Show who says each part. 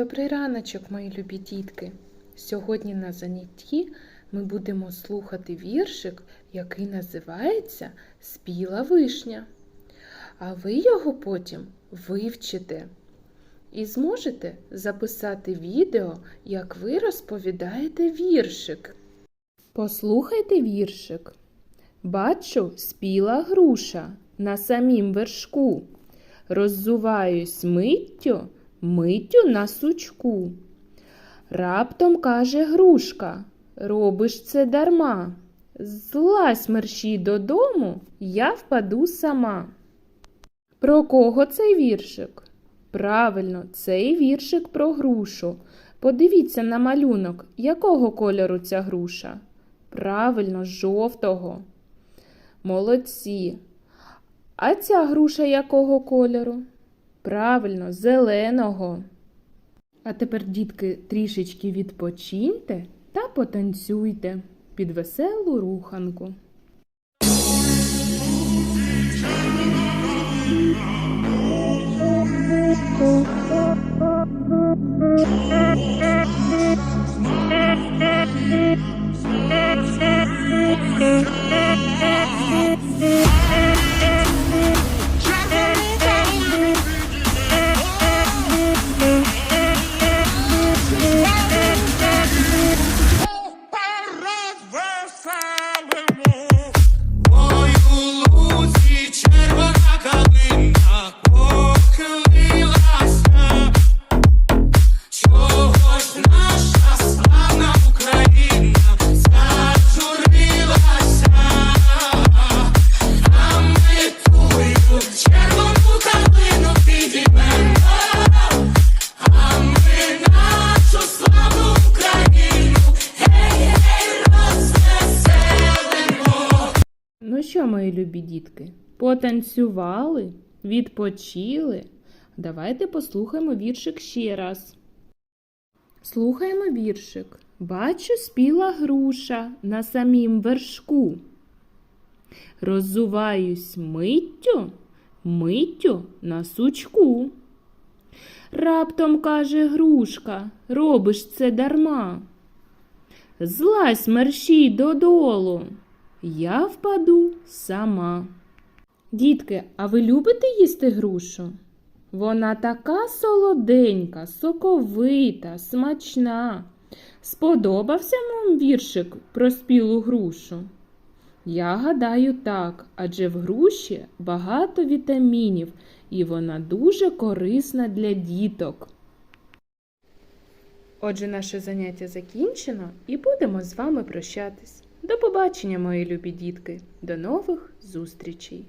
Speaker 1: Добрий раночок, мої любі дітки. Сьогодні на занятті ми будемо слухати віршик, який називається Спіла вишня. А ви його потім вивчите і зможете записати відео, як ви розповідаєте віршик. Послухайте віршик. Бачу, спіла груша на самім вершку. Роззуваюсь миттю, миттю на сучку. Раптом каже грушка, робиш це дарма. Злазь мерщій додому, я впаду сама. Про кого цей віршик? Правильно, цей віршик про грушу. Подивіться на малюнок, якого кольору ця груша? Правильно, жовтого. Молодці. А ця груша якого кольору? Правильно, зеленого. А тепер, дітки, трішечки відпочиньте та потанцюйте під веселу руханку. Що, мої любі дітки, потанцювали, відпочили? Давайте послухаємо віршик ще раз. Слухаємо віршик. Бачу, спіла груша на самім вершку. Роззуваюсь миттю, миттю на сучку. Раптом каже грушка, робиш це дарма. Злазь мерщій додолу, я впаду сама. Дітки, а ви любите їсти грушу? Вона така солоденька, соковита, смачна. Сподобався вам віршик про спілу грушу? Я гадаю так, адже в груші багато вітамінів і вона дуже корисна для діток. Отже, наше заняття закінчено і будемо з вами прощатись. До побачення, мої любі дітки. До нових зустрічей!